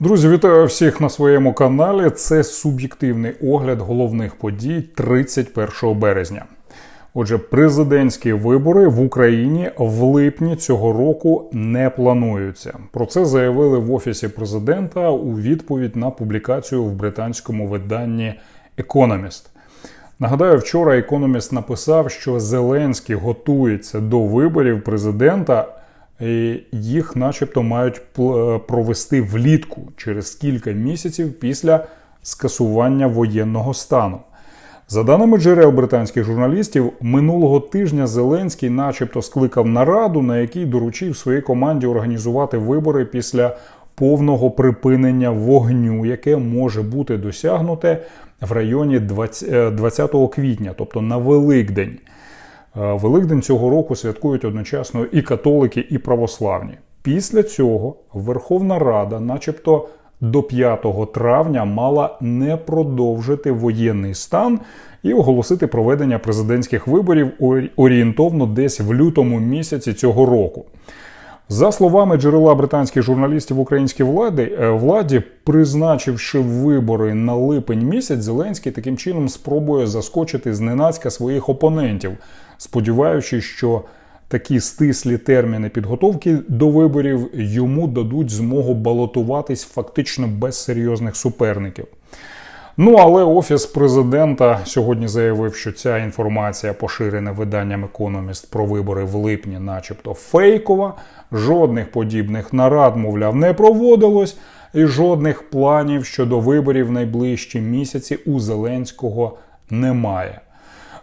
Друзі, вітаю всіх на своєму каналі. Це суб'єктивний огляд головних подій 31 березня. Отже, президентські вибори в Україні в липні цього року не плануються. Про це заявили в офісі президента у відповідь на публікацію в британському виданні Economist. Нагадаю, вчора Economist написав, що Зеленський готується до виборів президента. І Їх, начебто, мають пл- провести влітку через кілька місяців після скасування воєнного стану. За даними джерел британських журналістів, минулого тижня Зеленський, начебто, скликав нараду, на якій доручив своїй команді організувати вибори після повного припинення вогню, яке може бути досягнуте в районі 20 е, 20 квітня, тобто на Великдень. Е, Великдень цього року святкують одночасно і католики, і православні. Після цього Верховна Рада, начебто до 5 травня, мала не продовжити воєнний стан і оголосити проведення президентських виборів орієнтовно десь в лютому місяці цього року. За словами джерела британських журналістів українській влади, е, владі, призначивши вибори на липень місяць, Зеленський таким чином спробує заскочити зненацька своїх опонентів, сподіваючись, що такі стислі терміни підготовки до виборів йому дадуть змогу балотуватись фактично без серйозних суперників. Ну але офіс президента сьогодні заявив, що ця інформація, поширена виданням Economist про вибори в липні, начебто фейкова. Жодних подібних нарад, мовляв, не проводилось, і жодних планів щодо виборів в найближчі місяці у Зеленського немає.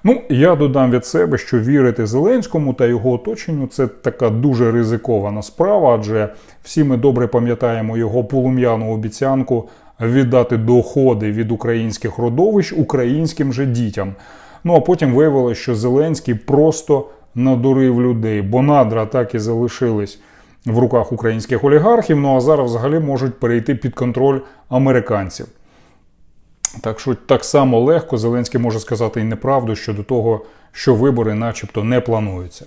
Ну, я додам від себе, що вірити Зеленському та його оточенню це така дуже ризикована справа, адже всі ми добре пам'ятаємо його полум'яну обіцянку віддати доходи від українських родовищ українським же дітям. Ну а потім виявилося, що Зеленський просто надурив людей, бо надра так і залишились в руках українських олігархів. Ну а зараз взагалі можуть перейти під контроль американців. Так що так само легко Зеленський може сказати і неправду щодо того, що вибори, начебто, не плануються.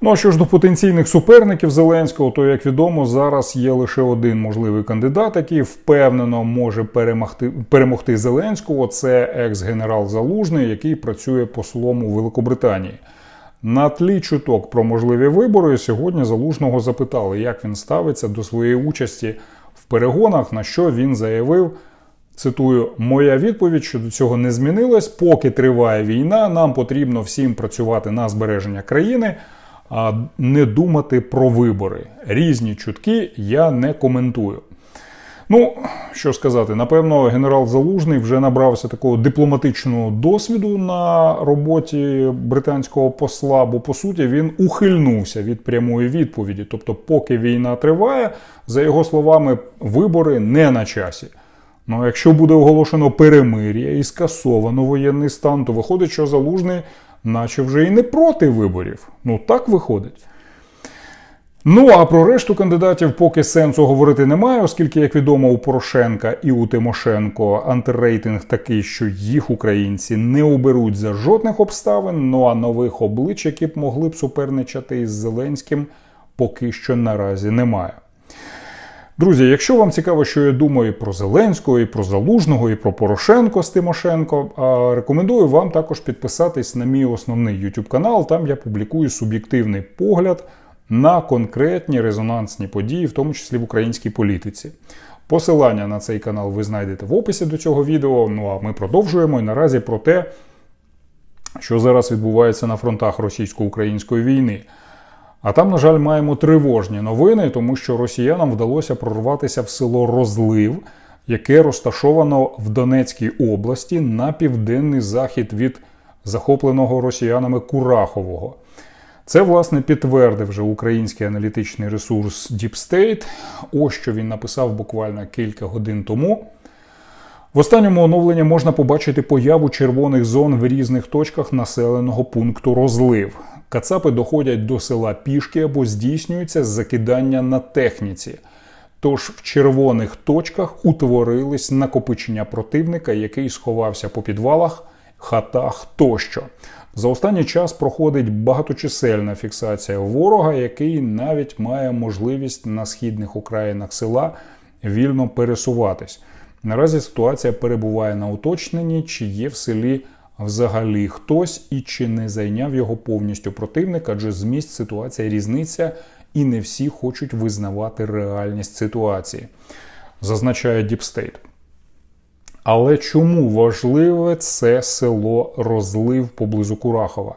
Ну а що ж до потенційних суперників Зеленського, то як відомо, зараз є лише один можливий кандидат, який впевнено може перемогти, перемогти Зеленського. Це екс-генерал Залужний, який працює послом у Великобританії. На тлі чуток про можливі вибори сьогодні залужного запитали, як він ставиться до своєї участі в перегонах, на що він заявив. Цитую, моя відповідь щодо цього не змінилась. Поки триває війна, нам потрібно всім працювати на збереження країни, не думати про вибори. Різні чутки я не коментую. Ну, що сказати, напевно, генерал Залужний вже набрався такого дипломатичного досвіду на роботі британського посла, бо по суті він ухильнувся від прямої відповіді. Тобто, поки війна триває, за його словами, вибори не на часі. Ну, якщо буде оголошено перемир'я і скасовано воєнний стан, то виходить, що залужний, наче вже і не проти виборів. Ну так виходить. Ну а про решту кандидатів поки сенсу говорити немає, оскільки, як відомо, у Порошенка і у Тимошенко антирейтинг такий, що їх українці не оберуть за жодних обставин. Ну а нових облич, які б могли б суперничати із Зеленським, поки що наразі немає. Друзі, якщо вам цікаво, що я думаю про Зеленського, і про Залужного, і про Порошенко з Тимошенко, рекомендую вам також підписатись на мій основний YouTube канал. Там я публікую суб'єктивний погляд на конкретні резонансні події, в тому числі в українській політиці. Посилання на цей канал ви знайдете в описі до цього відео. Ну а ми продовжуємо і наразі про те, що зараз відбувається на фронтах російсько-української війни. А там, на жаль, маємо тривожні новини, тому що росіянам вдалося прорватися в село Розлив, яке розташовано в Донецькій області на південний захід від захопленого росіянами Курахового. Це, власне, підтвердив вже український аналітичний ресурс Deep State. Ось що він написав буквально кілька годин тому. В останньому оновленні можна побачити появу червоних зон в різних точках населеного пункту розлив. Кацапи доходять до села пішки або здійснюється закидання на техніці. Тож в червоних точках утворились накопичення противника, який сховався по підвалах, хатах тощо. За останній час проходить багаточисельна фіксація ворога, який навіть має можливість на східних окраїнах села вільно пересуватись. Наразі ситуація перебуває на уточненні, чи є в селі взагалі хтось і чи не зайняв його повністю противник, адже з місць ситуація різниця, і не всі хочуть визнавати реальність ситуації, зазначає Діпстейт. Але чому важливе це село розлив поблизу Курахова?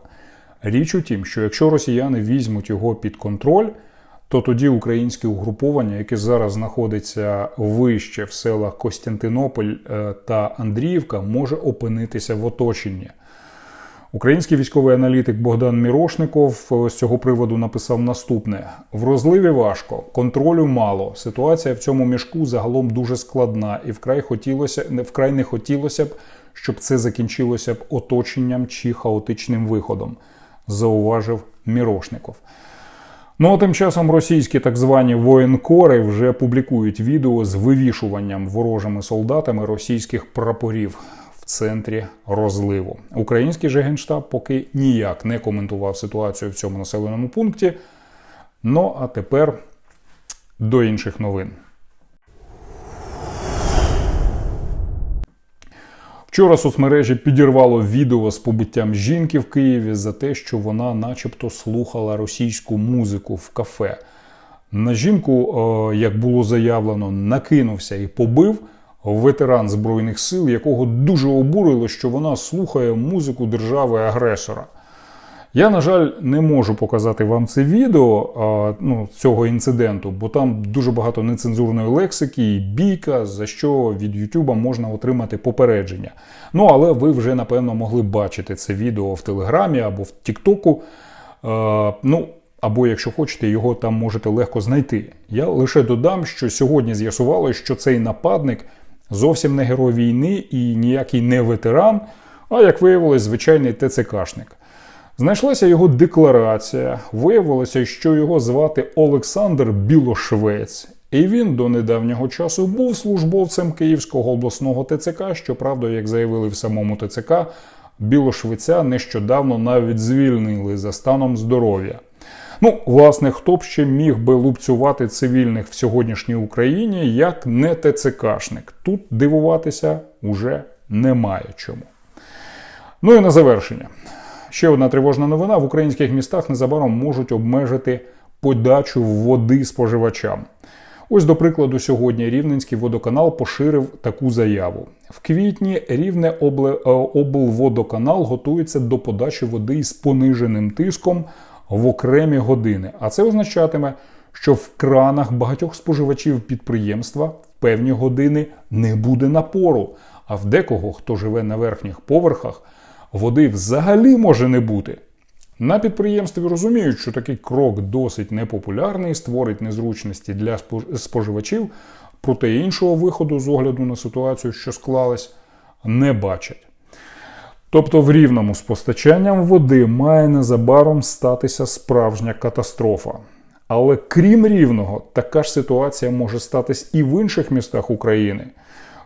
Річ у тім, що якщо росіяни візьмуть його під контроль, то тоді українське угруповання, яке зараз знаходиться вище в селах Костянтинополь е, та Андріївка, може опинитися в оточенні. Український військовий аналітик Богдан Мірошников е, з цього приводу написав наступне: в розливі важко, контролю мало. Ситуація в цьому мішку загалом дуже складна, і вкрай хотілося вкрай не хотілося б, щоб це закінчилося б оточенням чи хаотичним виходом, зауважив Мірошников. Ну а тим часом російські так звані воєнкори вже публікують відео з вивішуванням ворожими солдатами російських прапорів в центрі розливу. Український же генштаб поки ніяк не коментував ситуацію в цьому населеному пункті. Ну а тепер до інших новин. Вчора соцмережі підірвало відео з побиттям жінки в Києві за те, що вона, начебто, слухала російську музику в кафе. На жінку, е, як було заявлено, накинувся і побив ветеран збройних сил, якого дуже обурило, що вона слухає музику держави-агресора. Я, на жаль, не можу показати вам це відео а, ну, цього інциденту, бо там дуже багато нецензурної лексики і бійка, за що від Ютуба можна отримати попередження. Ну, але ви вже, напевно, могли бачити це відео в Телеграмі або в Тіктоку. Ну, або, якщо хочете, його там можете легко знайти. Я лише додам, що сьогодні з'ясувалося, що цей нападник зовсім не герой війни і ніякий не ветеран, а як виявилось, звичайний ТЦКшник. Знайшлася його декларація. Виявилося, що його звати Олександр Білошвець, і він до недавнього часу був службовцем Київського обласного ТЦК. Щоправда, як заявили в самому ТЦК, Білошвеця нещодавно навіть звільнили за станом здоров'я. Ну, власне, хто б ще міг би лупцювати цивільних в сьогоднішній Україні як не ТЦКшник? Тут дивуватися уже немає чому. Ну і на завершення. Ще одна тривожна новина: в українських містах незабаром можуть обмежити подачу води споживачам. Ось, до прикладу, сьогодні Рівненський водоканал поширив таку заяву. В квітні рівне е, облводоканал готується до подачі води із пониженим тиском в окремі години. А це означатиме, що в кранах багатьох споживачів підприємства в певні години не буде напору. А в декого, хто живе на верхніх поверхах, води взагалі може не бути. На підприємстві розуміють, що такий крок досить непопулярний, створить незручності для споживачів, проте іншого виходу з огляду на ситуацію, що склалась, не бачать. Тобто в рівному з постачанням води має незабаром статися справжня катастрофа. Але крім рівного, така ж ситуація може статись і в інших містах України.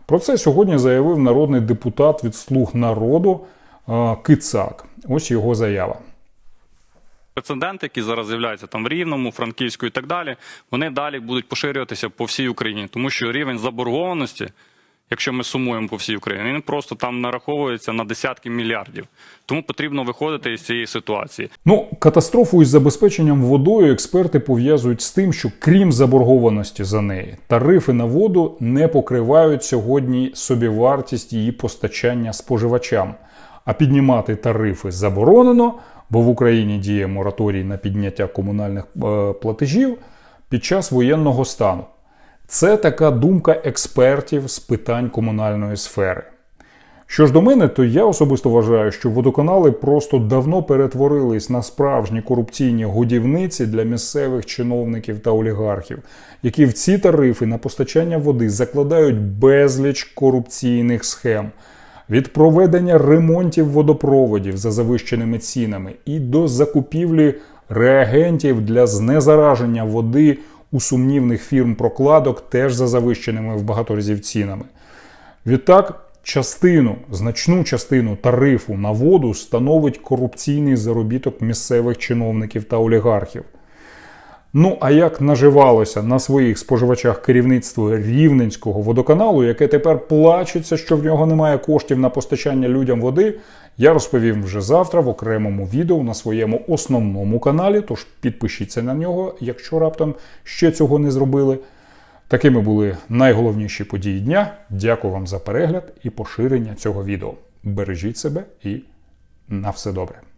Про це сьогодні заявив народний депутат від слуг народу Кицак. Ось його заява. Прецеденти, які зараз з'являються там в Рівному, Франківську і так далі, вони далі будуть поширюватися по всій Україні, тому що рівень заборгованості, якщо ми сумуємо по всій Україні, він просто там нараховується на десятки мільярдів. Тому потрібно виходити із цієї ситуації. Ну, катастрофу із забезпеченням водою експерти пов'язують з тим, що крім заборгованості за неї, тарифи на воду не покривають сьогодні собівартість її постачання споживачам. А піднімати тарифи заборонено, бо в Україні діє мораторій на підняття комунальних е, платежів під час воєнного стану. Це така думка експертів з питань комунальної сфери. Що ж до мене, то я особисто вважаю, що водоканали просто давно перетворились на справжні корупційні годівниці для місцевих чиновників та олігархів, які в ці тарифи на постачання води закладають безліч корупційних схем від проведення ремонтів водопроводів за завищеними цінами і до закупівлі реагентів для знезараження води у сумнівних фірм прокладок теж за завищеними в багато разів цінами. Відтак, частину, значну частину тарифу на воду становить корупційний заробіток місцевих чиновників та олігархів. Ну а як наживалося на своїх споживачах керівництво рівненського водоканалу, яке тепер плачеться, що в нього немає коштів на постачання людям води, я розповім вже завтра в окремому відео на своєму основному каналі. Тож підпишіться на нього, якщо раптом ще цього не зробили. Такими були найголовніші події дня. Дякую вам за перегляд і поширення цього відео. Бережіть себе і на все добре.